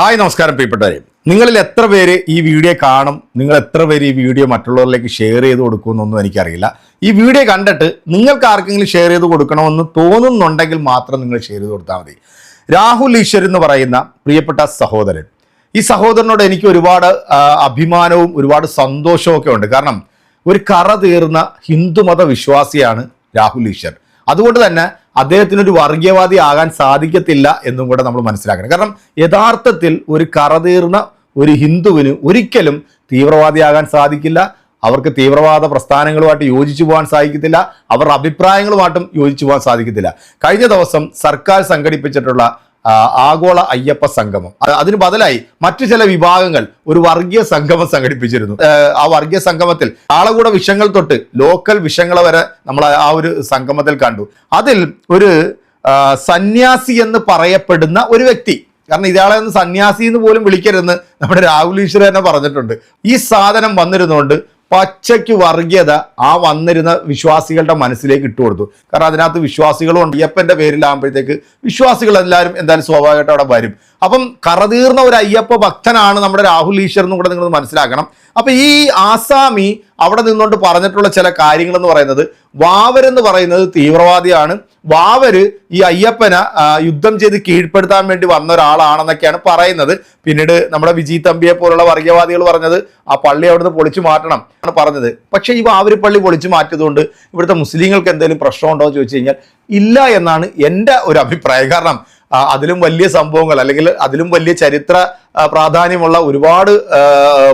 Hi നമസ്കാരം പ്രിയപ്പെട്ടവരെ. നിങ്ങളിൽ എത്ര പേര് ഈ വീഡിയോ കാണും? നിങ്ങൾ എത്ര പേര് ഈ വീഡിയോ മറ്റുള്ളവരിലേക്ക് ഷെയർ ചെയ്ത് കൊടുക്കുമെന്നൊന്നും എനിക്കറിയില്ല. ഈ വീഡിയോ കണ്ടിട്ട് നിങ്ങൾക്ക് ആർക്കെങ്കിലും ഷെയർ ചെയ്ത് കൊടുക്കണമെന്ന് തോന്നുന്നുണ്ടെങ്കിൽ മാത്രം നിങ്ങൾ ഷെയർ ചെയ്ത് കൊടുത്താൽ മതി. രാഹുൽ ഈശ്വർ എന്ന് പറയുന്ന പ്രിയപ്പെട്ട സഹോദരൻ. ഈ സഹോദരനോട് എനിക്ക് ഒരുപാട് അഭിമാനവും ഒരുപാട് സന്തോഷവും ഒക്കെ ഉണ്ട്. കാരണം ഒരു കറ തീർന്ന ഹിന്ദുമത വിശ്വാസിയാണ് രാഹുൽ ഈശ്വർ അതുകൊണ്ട് തന്നെ അദ്ദേഹത്തിന് ഒരു വർഗീയവാദി ആകാൻ സാധിക്കത്തില്ല എന്നും കൂടെ നമ്മൾ മനസ്സിലാക്കണം. കാരണം യഥാർത്ഥത്തിൽ ഒരു കറതീർന്ന ഒരു ഹിന്ദുവിന് ഒരിക്കലും തീവ്രവാദിയാകാൻ സാധിക്കില്ല. അവർക്ക് തീവ്രവാദ പ്രസ്ഥാനങ്ങളുമായിട്ട് യോജിച്ചു പോകാൻ സാധിക്കത്തില്ല. അവരുടെ അഭിപ്രായങ്ങളുമായിട്ടും യോജിച്ചു പോകാൻ സാധിക്കത്തില്ല. കഴിഞ്ഞ ദിവസം സർക്കാർ സംഘടിപ്പിച്ചിട്ടുള്ള ആഗോള അയ്യപ്പ സംഗമം. അതിന് ബദലായി മറ്റു ചില വിഭാഗങ്ങൾ ഒരു വർഗീയ സംഗമം സംഘടിപ്പിച്ചിരുന്നു. ആ, വർഗീയ സംഗമത്തിൽ ആളകൂട വിഷങ്ങൾ തൊട്ട് ലോക്കൽ വിഷങ്ങൾ വരെ നമ്മൾ ആ ഒരു സംഗമത്തിൽ കണ്ടു. അതിൽ ഒരു സന്യാസി എന്ന് പറയപ്പെടുന്ന ഒരു വ്യക്തി കാരണം ഇയാളെ ഒന്ന് സന്യാസി എന്ന് പോലും വിളിക്കരുതെന്ന് നമ്മുടെ രാഹുൽ ഈശ്വർ തന്നെ പറഞ്ഞിട്ടുണ്ട്. ഈ സാധനം വന്നിരുന്നുകൊണ്ട് പച്ചയ്ക്ക് വർഗീയത ആ വന്നിരുന്ന വിശ്വാസികളുടെ മനസ്സിലേക്ക് ഇട്ടു കൊടുത്തു. കാരണം അതിനകത്ത് വിശ്വാസികളും ഉണ്ട്. അയ്യപ്പന്റെ പേരിലാകുമ്പോഴത്തേക്ക് വിശ്വാസികൾ എല്ലാവരും എന്തായാലും സ്വാഭാവികമായിട്ട് അവിടെ വരും. അപ്പം കറതീർന്ന ഒരു അയ്യപ്പ ഭക്തനാണ് നമ്മുടെ രാഹുൽ ഈശ്വർ എന്നും കൂടെ നിങ്ങൾ മനസ്സിലാക്കണം. അപ്പം ഈ ആസാമി അവിടെ നിന്നുകൊണ്ട് പറഞ്ഞിട്ടുള്ള ചില കാര്യങ്ങൾ എന്ന് പറയുന്നത് വാവർ എന്ന് പറയുന്നത് തീവ്രവാദിയാണ്. വാവർ ഈ അയ്യപ്പനെ യുദ്ധം ചെയ്ത് കീഴ്പ്പെടുത്താൻ വേണ്ടി വന്ന ഒരാളാണെന്നൊക്കെയാണ് പറയുന്നത്. പിന്നീട് നമ്മുടെ വിജയ് തമ്പിയെ പോലുള്ള വർഗീയവാദികൾ പറഞ്ഞത് ആ പള്ളി അവിടുന്ന് പൊളിച്ചു മാറ്റണം ആണ് പറഞ്ഞത്. പക്ഷേ ഈ വാവര് പള്ളി പൊളിച്ചു മാറ്റിയതുകൊണ്ട് ഇവിടുത്തെ മുസ്ലിങ്ങൾക്ക് എന്തെങ്കിലും പ്രശ്നമുണ്ടോ എന്ന് ചോദിച്ചു കഴിഞ്ഞാൽ ഇല്ല എന്നാണ് എന്റെ ഒരു അഭിപ്രായം. കാരണം അതിലും വലിയ സംഭവങ്ങൾ അല്ലെങ്കിൽ അതിലും വലിയ ചരിത്ര പ്രാധാന്യമുള്ള ഒരുപാട്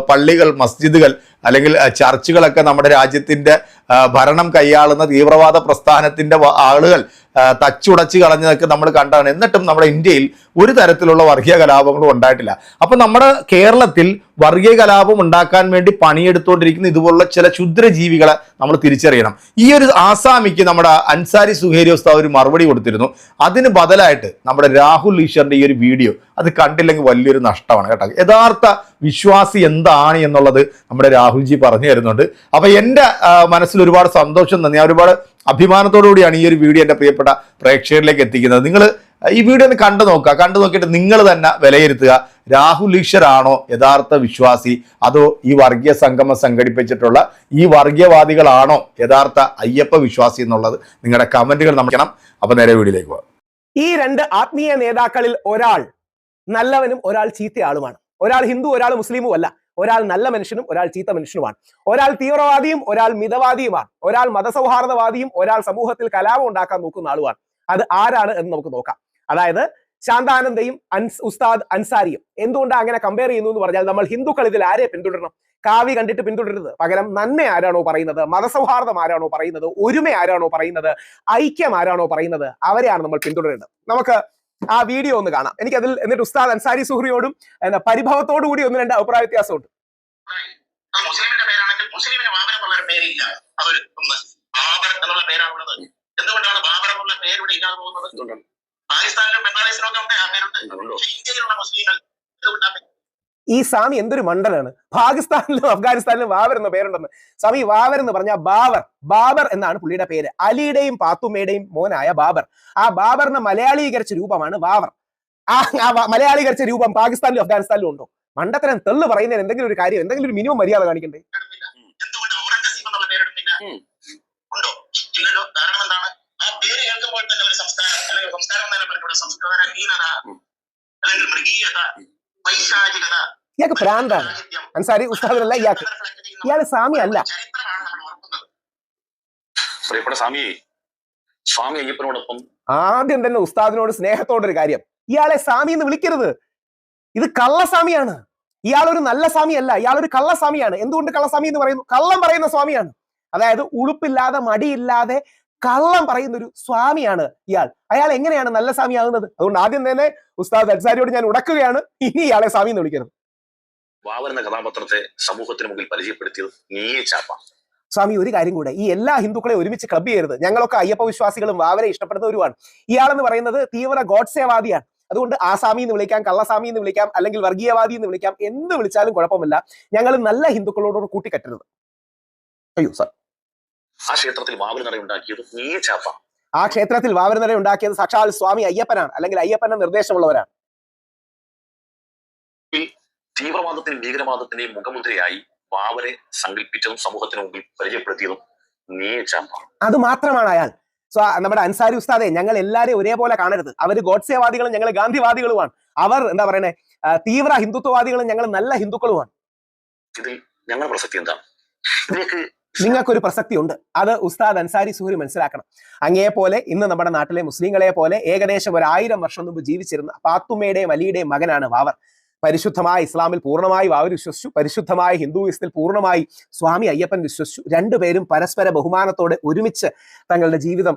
പള്ളികൾ മസ്ജിദുകൾ അല്ലെങ്കിൽ ചർച്ചുകളൊക്കെ നമ്മുടെ രാജ്യത്തിന്റെ ഭരണം കൈയാളുന്ന തീവ്രവാദ പ്രസ്ഥാനത്തിന്റെ ആളുകൾ തച്ചുടച്ച് കളഞ്ഞതൊക്കെ നമ്മൾ കണ്ടാണ്. എന്നിട്ടും നമ്മുടെ ഇന്ത്യയിൽ ഒരു തരത്തിലുള്ള വർഗീയ കലാപങ്ങളും ഉണ്ടായിട്ടില്ല. അപ്പൊ നമ്മുടെ കേരളത്തിൽ വർഗീയ കലാപം ഉണ്ടാക്കാൻ വേണ്ടി പണിയെടുത്തുകൊണ്ടിരിക്കുന്ന ഇതുപോലുള്ള ചില ക്ഷുദ്രജീവികളെ നമ്മൾ തിരിച്ചറിയണം. ഈ ഒരു ആസാമിക്ക് നമ്മുടെ അൻസാരി സുഹേരി ഉസ്താവ് ഒരു മറുപടി കൊടുത്തിരുന്നു. അതിന് ബദലായിട്ട് നമ്മുടെ രാഹുൽ ഈശ്വറിന്റെ ഈ ഒരു വീഡിയോ അത് കണ്ടില്ലെങ്കിൽ വലിയൊരു നഷ്ടമാണ് കേട്ടോ. യഥാർത്ഥ വിശ്വാസി എന്താണ് എന്നുള്ളത് നമ്മുടെ രാഹുൽജി പറഞ്ഞു തരുന്നുണ്ട്. അപ്പൊ എന്റെ മനസ്സിൽ ഒരുപാട് സന്തോഷം തന്നെ ഞാൻ ഒരുപാട് അഭിമാനത്തോടു കൂടിയാണ് ഈ ഒരു വീഡിയോ എന്റെ പ്രിയപ്പെട്ട പ്രേക്ഷകരിലേക്ക് എത്തിക്കുന്നത്. നിങ്ങൾ ഈ വീഡിയോ ഒന്ന് കണ്ടു നോക്കുക. കണ്ടു നോക്കിയിട്ട് നിങ്ങൾ തന്നെ വിലയിരുത്തുക. രാഹുൽ ഈശ്വരാണോ യഥാർത്ഥ വിശ്വാസി? അതോ ഈ വർഗീയ സംഗമം സംഘടിപ്പിച്ചിട്ടുള്ള ഈ വർഗീയവാദികളാണോ യഥാർത്ഥ അയ്യപ്പ വിശ്വാസി എന്നുള്ളത് നിങ്ങളുടെ കമന്റുകൾ നമുക്കണം അപ്പൊ നേരെ വീഡിയോയിലേക്ക് പോകാം. ഈ രണ്ട് ആത്മീയ നേതാക്കളിൽ ഒരാൾ നല്ലവനും ഒരാൾ ചീത്തയാളുമാണ്. ഒരാൾ ഹിന്ദു ഒരാൾ മുസ്ലിമും അല്ല ഒരാൾ നല്ല മനുഷ്യനും ഒരാൾ ചീത്ത മനുഷ്യനുമാണ്. ഒരാൾ തീവ്രവാദിയും ഒരാൾ മിതവാദിയുമാണ്. ഒരാൾ മതസൗഹാർദ്ദവാദിയും ഒരാൾ സമൂഹത്തിൽ കലാപം ഉണ്ടാക്കാൻ നോക്കുന്ന ആളുമാണ്. അത് ആരാണ് എന്ന് നമുക്ക് നോക്കാം. അതായത് ശാന്താനന്ദയും അൻസ് ഉസ്താദ് അൻസാരിയും. എന്തുകൊണ്ടാണ് അങ്ങനെ കമ്പയർ ചെയ്യുന്നു എന്ന് പറഞ്ഞാൽ നമ്മൾ ഹിന്ദുക്കൾ ഇതിൽ ആരെ പിന്തുടരണം? കാവി കണ്ടിട്ട് പിന്തുടരുന്നത്. പകരം നന്മ ആരാണോ പറയുന്നത്? മതസൗഹാർദ്ദം ആരാണോ പറയുന്നത്? ഒരുമ ആരാണോ പറയുന്നത്? ഐക്യം ആരാണോ പറയുന്നത്? അവരെയാണ് നമ്മൾ പിന്തുടരേണ്ടത്. നമുക്ക് ആ വീഡിയോ ഒന്ന് കാണാം. എനിക്ക് അതിൽ എന്നിട്ട് ഉസ്താദ് അൻസാരി സുഹ്രിയോടും എന്താ പരിഭവത്തോടു കൂടി ഒന്ന് രണ്ട് അഭിപ്രായ വ്യത്യാസമുണ്ട്. മുസ്ലിമിന്റെ പേരാണെങ്കിൽ മുസ്ലിമിന് ബാബർ എന്നുള്ള ഒരു പേരില്ല. അതൊരു ഒന്ന് ബാബർ എന്നുള്ള പേരാണുള്ളത് എന്തുകൊണ്ടാണ് ബാബർ എന്നുള്ള പേര് ഇവിടെ ഇല്ലാതെ പോകുന്നത്? പാകിസ്ഥാനിലും ബംഗ്ലാദേശിലും ഒക്കെ ഉണ്ട് ആ പേരുണ്ട്. പക്ഷെ ഇന്ത്യയിലുള്ള മുസ്ലിങ്ങൾ എന്തുകൊണ്ടാണ് ഈ സ്വാമി എന്തൊരു മണ്ഡലാണ് പാകിസ്ഥാനിലും അഫ്ഗാനിസ്ഥാനിലും ബാബർ എന്ന പേരുണ്ടെന്ന്. സ്വാമി ബാബർ എന്ന് പറഞ്ഞാൽ ബാബർ ബാബർ എന്നാണ് പുള്ളിയുടെ പേര്. അലിയുടെയും പാത്തുമ്മയുടെയും മോനായ ബാബർ. ആ ബാബറിനെ മലയാളീകരിച്ച രൂപമാണ് ബാബർ ആ മലയാളീകരിച്ച രൂപം പാകിസ്ഥാനിലും അഫ്ഗാനിസ്ഥാനിലും ഉണ്ടോ? മണ്ടത്തരം തെള്ളു പറയുന്നതിന് എന്തെങ്കിലും ഒരു കാര്യം എന്തെങ്കിലും ഒരു മിനിമം മര്യാദ കാണിക്കണ്ടേ? ഉണ്ടോ? ഇല്ലല്ലോ. കാരണം എന്താണ്? ആ പേര് കേൾക്കുമ്പോൾ തന്നെ ഒരു സംസ്കാരം അല്ലെങ്കിൽ സംസ്കാരം തന്നെ പറഞ്ഞ സംസ്കാര അല്ലെങ്കിൽ മൃഗീയത വൈശാചികത. ഇയാൾക്ക് പ്രാന്താണ് അൻസാരി ഉസ്താദിനല്ല ഇയാൾക്ക് ഇയാൾ സ്വാമി അല്ല. പ്രിയപ്പെട്ട സ്വാമിയെ സ്വാമി അയ്യപ്പനോടൊപ്പം ആദ്യം തന്നെ ഉസ്താദിനോട് സ്നേഹത്തോടെ ഒരു കാര്യം. ഇയാളെ സ്വാമി എന്ന് വിളിക്കരുത്. ഇത് കള്ളസ്വാമിയാണ് ഇയാളൊരു ഒരു നല്ല സ്വാമിയല്ല. അല്ല ഒരു കള്ളസ്വാമിയാണ് എന്തുകൊണ്ട് കള്ളസ്വാമി എന്ന് പറയുന്നു? കള്ളം പറയുന്ന സ്വാമിയാണ്. അതായത് ഉളുപ്പില്ലാതെ മടിയില്ലാതെ കള്ളം പറയുന്ന ഒരു സ്വാമിയാണ് ഇയാൾ. അയാൾ എങ്ങനെയാണ് നല്ല സ്വാമി ആകുന്നത് അതുകൊണ്ട് ആദ്യം തന്നെ ഉസ്താദ് അൻസാരിയോട് ഞാൻ ഉടക്കുകയാണ്. ഇനി ഇയാളെ സ്വാമി എന്ന് വിളിക്കരുത് വാവർ എന്ന കഥാപാത്രത്തെ സമൂഹത്തിന് മുമ്പിൽ പരിചയപ്പെടുത്തിയത് നീയെ ചാപ്പ. സ്വാമി ഒരു കാര്യം കൂടെ. ഈ എല്ലാ ഹിന്ദുക്കളെ ഒരുമിച്ച് ക്ലബ് ചെയ്യരുത്. ഞങ്ങളൊക്കെ അയ്യപ്പ വിശ്വാസികളും വാവരെ ഇഷ്ടപ്പെടുന്നവരുമാണ്. ഇയാളെന്ന് പറയുന്നത് തീവ്ര ഗോഡ്സേവാദിയാണ്. അതുകൊണ്ട് ആസാമി എന്ന് വിളിക്കാം കള്ളസ്വാമി എന്ന് വിളിക്കാം അല്ലെങ്കിൽ വർഗീയവാദി എന്ന് വിളിക്കാം. എന്ത് വിളിച്ചാലും കുഴപ്പമില്ല. ഞങ്ങൾ നല്ല ഹിന്ദുക്കളോട് കൂട്ടിക്കെട്ടരുത് അയ്യോ സാർ ആ ക്ഷേത്രത്തിൽ വാവൽ നട ഉണ്ടാക്കിയത് നീയെ ചാപ്പ. ആ ക്ഷേത്രത്തിൽ വാവരനര ഉണ്ടാക്കിയത് സാക്ഷാൽ സ്വാമി അയ്യപ്പനാണ് അല്ലെങ്കിൽ അയ്യപ്പന്റെ നിർദ്ദേശമുള്ളവരാണ്. തീവ്രവാദത്തിന്റെയും ഭീകരവാദത്തിന്റെയും മുഖമുദ്രയായി വാവരെ സങ്കല്പിച്ചതും സമൂഹത്തിന് മുമ്പിൽ പരിചയപ്പെടുത്തിയതും നീ ചാപ്പ. അത് മാത്രമാണ് അയാൾ. സോ നമ്മുടെ അൻസാരി ഉസ്താദെ ഞങ്ങൾ എല്ലാവരെയും ഒരേപോലെ കാണരുത്. അവർ ഗോഡ്സേവാദികളും ഞങ്ങൾ ഗാന്ധിവാദികളുമാണ്. അവർ എന്താ പറയണേ തീവ്ര ഹിന്ദുത്വവാദികളും ഞങ്ങൾ നല്ല ഹിന്ദുക്കളുമാണ്. ഇതിൽ ഞങ്ങളുടെ പ്രസക്തി എന്താണ്? ഇതിലേക്ക് നിങ്ങൾക്കൊരു പ്രസക്തി ഉണ്ട് അത് ഉസ്താദ് അൻസാരി സുഹരി മനസ്സിലാക്കണം. അങ്ങേ പോലെ ഇന്ന് നമ്മുടെ നാട്ടിലെ മുസ്ലിങ്ങളെ പോലെ ഏകദേശം ഒരു ആയിരം വർഷം മുമ്പ് ജീവിച്ചിരുന്ന പാത്തുമ്മയുടെയും അലിയുടെയും മകനാണ് വാവർ. പരിശുദ്ധമായ ഇസ്ലാമിൽ പൂർണമായി വാവർ വിശ്വസിച്ചു. പരിശുദ്ധമായ ഹിന്ദുയിസത്തിൽ പൂർണമായി സ്വാമി അയ്യപ്പൻ വിശ്വസിച്ചു. രണ്ടുപേരും പരസ്പര ബഹുമാനത്തോടെ ഒരുമിച്ച് തങ്ങളുടെ ജീവിതം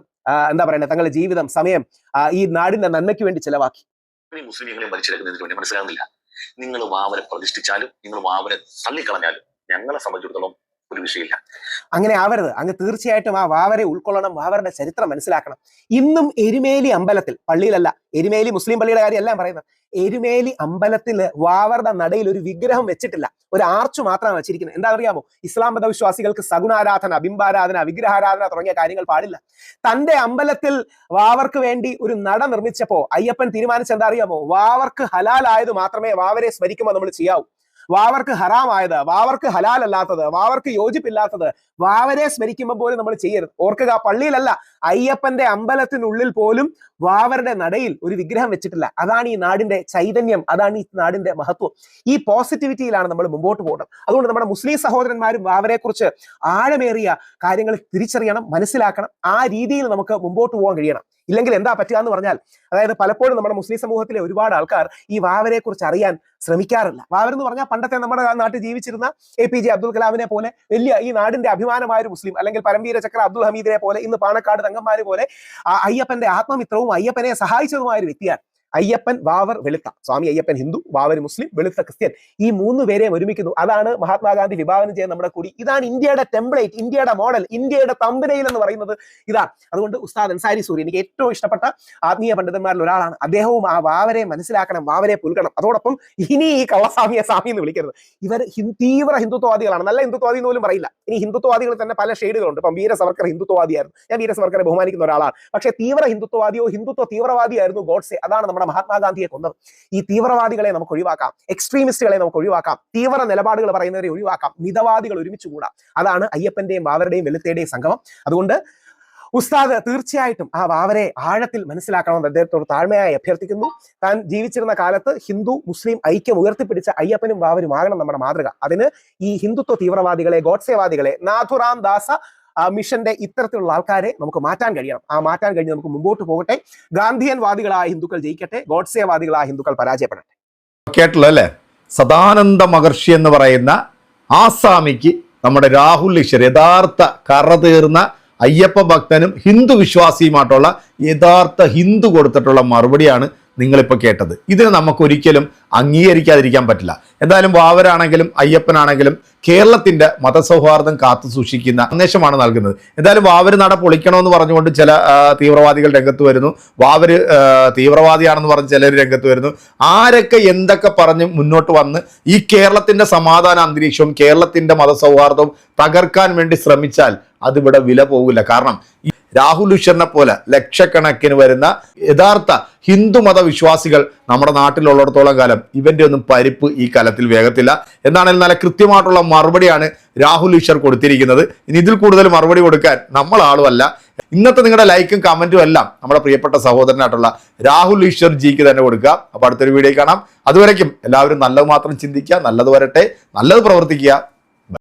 എന്താ പറയുന്നത് തങ്ങളുടെ ജീവിതം സമയം ഈ നാടിന്റെ നന്മയ്ക്ക് വേണ്ടി ചിലവാക്കി. ഈ മുസ്ലിങ്ങളെ വലിച്ചെടുക്കുന്നതിന് വേണ്ടി മനസ്സിലാകുന്നില്ല. നിങ്ങൾ വാവനെ പ്രതിഷ്ഠിച്ചാലും നിങ്ങൾ വാവനെ തള്ളിക്കളഞ്ഞാലും ഞങ്ങളെ സംബന്ധിച്ചിടത്തോളം ഒരു വിഷയമില്ല. അങ്ങനെ ആവരുത്. അങ്ങ് തീർച്ചയായിട്ടും ആ വാവരെ ഉൾക്കൊള്ളണം വാവരുടെ ചരിത്രം മനസ്സിലാക്കണം. ഇന്നും എരുമേലി അമ്പലത്തിൽ പള്ളിയിലല്ല എരുമേലി മുസ്ലിം പള്ളിയുടെ കാര്യമല്ല പറയുന്നത്. എരുമേലി അമ്പലത്തിൽ വാവറുടെ നടയിൽ ഒരു വിഗ്രഹം വെച്ചിട്ടില്ല. ഒരു ആർച്ച് മാത്രമാണ് വെച്ചിരിക്കുന്നത്. എന്താ അറിയാമോ ഇസ്ലാം മതവിശ്വാസികൾക്ക് സഗുണാരാധന ബിംബാരാധന വിഗ്രഹാരാധന തുടങ്ങിയ കാര്യങ്ങൾ പാടില്ല. തന്റെ അമ്പലത്തിൽ വാവർക്ക് വേണ്ടി ഒരു നട നിർമ്മിച്ചപ്പോ അയ്യപ്പൻ തീരുമാനിച്ച എന്താ അറിയാമോ വാവർക്ക് ഹലാലായത് മാത്രമേ വാവരെ സ്മരിക്കുമ്പോൾ നമ്മൾ ചെയ്യാവൂ. വാവർക്ക് ഹറാമായത് വാവർക്ക് ഹലാലല്ലാത്തത് വാവർക്ക് യോജിപ്പില്ലാത്തത് വാവരെ സ്മരിക്കുമ്പോൾ പോലും നമ്മൾ ചെയ്യരുത്. ഓർക്കുക പള്ളിയിലല്ല അയ്യപ്പന്റെ അമ്പലത്തിനുള്ളിൽ പോലും വാവരുടെ നടയിൽ ഒരു വിഗ്രഹം വെച്ചിട്ടില്ല. അതാണ് ഈ നാടിന്റെ ചൈതന്യം അതാണ് ഈ നാടിന്റെ മഹത്വം. ഈ പോസിറ്റിവിറ്റിയിലാണ് നമ്മൾ മുമ്പോട്ട് പോകേണ്ടത്. അതുകൊണ്ട് നമ്മുടെ മുസ്ലിം സഹോദരന്മാരും വാവരെ കുറിച്ച് ആഴമേറിയ കാര്യങ്ങൾ തിരിച്ചറിയണം മനസ്സിലാക്കണം ആ രീതിയിൽ നമുക്ക് മുമ്പോട്ട് പോകാൻ കഴിയണം. ഇല്ലെങ്കിൽ എന്താ പറ്റുക എന്ന് പറഞ്ഞാൽ അതായത് പലപ്പോഴും നമ്മുടെ മുസ്ലിം സമൂഹത്തിലെ ഒരുപാട് ആൾക്കാർ ഈ വാവരെ കുറിച്ച് അറിയാൻ ശ്രമിക്കാറില്ല. വാവർ എന്ന് പറഞ്ഞാൽ പണ്ടത്തെ നമ്മുടെ നാട്ടിൽ ജീവിച്ചിരുന്ന എ പി ജെ അബ്ദുൽ കലാമിനെ പോലെ വലിയ ഈ നാടിന്റെ അഭിമാനമായ ഒരു മുസ്ലിം അല്ലെങ്കിൽ പരംവീര ചക്ര അബ്ദുൽ ഹമീദിനെ പോലെ ഇന്ന് പാണക്കാട് തങ്കന്മാര് പോലെ അയ്യപ്പന്റെ ആത്മമിത്രവും അയ്യപ്പനെ സഹായിച്ചതുമായ ഒരു വ്യക്തിയാണ്. അയ്യപ്പൻ വാവർ വെളുത്ത. സ്വാമി അയ്യപ്പൻ ഹിന്ദു വാവർ മുസ്ലിം വെളുത്ത ക്രിസ്ത്യൻ. ഈ മൂന്ന് പേരെയും ഒരുമിക്കുന്നു. അതാണ് മഹാത്മാഗാന്ധി വിഭാവനം ചെയ്യുന്ന നമ്മുടെ കൂടി. ഇതാണ് ഇന്ത്യയുടെ ടെംപ്ലേറ്റ് ഇന്ത്യയുടെ മോഡൽ ഇന്ത്യയുടെ തമ്പനയിൽ എന്ന് പറയുന്നത്. ഇതാ അതുകൊണ്ട് ഉസ്താദ് അൻസാരി സൂരി എനിക്ക് ഏറ്റവും ഇഷ്ടപ്പെട്ട ആത്മീയ പണ്ഡിതന്മാരിൽ ഒരാളാണ്. അദ്ദേഹവും ആ വാവരെ മനസ്സിലാക്കണം വാവരെ പുൽക്കണം. അതോടൊപ്പം ഇനി ഈ കള്ളസ്വാമിയെ സ്വാമി എന്ന് വിളിക്കരുത്. ഇവർ തീവ്ര ഹിന്ദുത്വവാദികളാണ്. നല്ല ഹിന്ദുത്വവാദി എന്ന് പോലും പറയില്ല. ഇനി ഹിന്ദുത്വവാദികൾ തന്നെ പല ഷെയ്ഡുകളുണ്ട്. ഇപ്പം വീര സവർക്കർ ഹിന്ദുത്വവാദിയായിരുന്നു. ഞാൻ വീര സവർക്കറെ ബഹുമാനിക്കുന്ന ഒരാളാണ് പക്ഷേ തീവ്ര ഹിന്ദുത്വവാദിയോ ഹിന്ദുത്വ തീവ്രവാദിയായിരുന്നു ഗോഡ്സെ. അതാണ് നമ്മുടെ മഹാത്മാഗാന്ധിയെ കൊന്നത്. ഈ തീവ്രവാദികളെ നമുക്ക് ഒഴിവാക്കാം. എക്സ്ട്രീമിസ്റ്റുകളെ നമുക്ക് ഒഴിവാക്കാം. തീവ്ര നിലപാടുകൾ പറയുന്നവരെ ഒഴിവാക്കാം. മിതവാദികൾ ഒരുമിച്ച് കൂടാം അതാണ് അയ്യപ്പന്റെയും വാവരുടെയും വെളുത്തയുടെയും സംഗമം. അതുകൊണ്ട് ഉസ്താദ് തീർച്ചയായിട്ടും ആ വാവരെ ആഴത്തിൽ മനസ്സിലാക്കണമെന്ന് അദ്ദേഹത്തോട് താഴ്മയായി അഭ്യർത്ഥിക്കുന്നു. താൻ ജീവിച്ചിരുന്ന കാലത്ത് ഹിന്ദു മുസ്ലിം ഐക്യം ഉയർത്തിപ്പിടിച്ച അയ്യപ്പനും വാവരും ആകണം നമ്മുടെ മാതൃക. അതിന് ഈ ഹിന്ദുത്വ തീവ്രവാദികളെ ഗോഡ്സേവാദികളെ നാഥുറാം ദാസ മിഷന്റെ ഇത്തരത്തിലുള്ള ആൾക്കാരെ നമുക്ക് മാറ്റാൻ കഴിയണം. ആ മാറ്റാൻ കഴിഞ്ഞ് നമുക്ക് മുമ്പോട്ട് പോകട്ടെ. ഗാന്ധിയൻ വാദികളായ ഹിന്ദുക്കൾ ജയിക്കട്ടെ. ഗോഡ്സേവാദികളായ ഹിന്ദുക്കൾ പരാജയപ്പെടട്ടെ. കേട്ടല്ലേ സദാനന്ദ മഹർഷി എന്ന് പറയുന്ന ആസാമിക്ക് നമ്മുടെ രാഹുൽ ഈശ്വർ യഥാർത്ഥ കറ തീർന്ന അയ്യപ്പ ഭക്തനും ഹിന്ദു വിശ്വാസിയുമായിട്ടുള്ള യഥാർത്ഥ ഹിന്ദു കൊടുത്തിട്ടുള്ള മറുപടിയാണ് നിങ്ങളിപ്പോൾ കേട്ടത്. ഇതിന് നമുക്കൊരിക്കലും അംഗീകരിക്കാതിരിക്കാൻ പറ്റില്ല. എന്തായാലും വാവരാണെങ്കിലും അയ്യപ്പനാണെങ്കിലും കേരളത്തിന്റെ മതസൗഹാർദ്ദം കാത്തു സൂക്ഷിക്കുന്ന സന്ദേശമാണ് നൽകുന്നത്. എന്തായാലും വാവര് നട പൊളിക്കണമെന്ന് പറഞ്ഞുകൊണ്ട് ചില തീവ്രവാദികൾ രംഗത്ത് വരുന്നു. വാവര് തീവ്രവാദിയാണെന്ന് പറഞ്ഞ് ചിലർ രംഗത്ത് വരുന്നു. ആരൊക്കെ എന്തൊക്കെ പറഞ്ഞ് മുന്നോട്ട് വന്ന് ഈ കേരളത്തിന്റെ സമാധാന അന്തരീക്ഷവും കേരളത്തിന്റെ മതസൗഹാർദ്ദവും തകർക്കാൻ വേണ്ടി ശ്രമിച്ചാൽ അതിവിടെ വില പോകില്ല. കാരണം രാഹുൽ ഈശ്വറിനെ പോലെ ലക്ഷക്കണക്കിന് വരുന്ന യഥാർത്ഥ ഹിന്ദു മതവിശ്വാസികൾ നമ്മുടെ നാട്ടിലുള്ളിടത്തോളം കാലം ഇവന്റെ ഒന്നും പരിപ്പ് ഈ കാലത്തിൽ വേഗത്തില്ല. എന്നാണെങ്കിൽ നല്ല കൃത്യമായിട്ടുള്ള മറുപടിയാണ് രാഹുൽ ഈശ്വർ കൊടുത്തിരിക്കുന്നത്. ഇനി ഇതിൽ കൂടുതൽ മറുപടി കൊടുക്കാൻ നമ്മൾ ആളുമല്ല. ഇന്നത്തെ നിങ്ങളുടെ ലൈക്കും കമന്റും എല്ലാം നമ്മുടെ പ്രിയപ്പെട്ട സഹോദരനായിട്ടുള്ള രാഹുൽ ഈശ്വർ ജിക്ക് തന്നെ കൊടുക്കുക അപ്പൊ അടുത്തൊരു വീഡിയോ കാണാം. അതുവരയ്ക്കും എല്ലാവരും നല്ലത് മാത്രം ചിന്തിക്കുക നല്ലത് വരട്ടെ നല്ലത് പ്രവർത്തിക്കുക.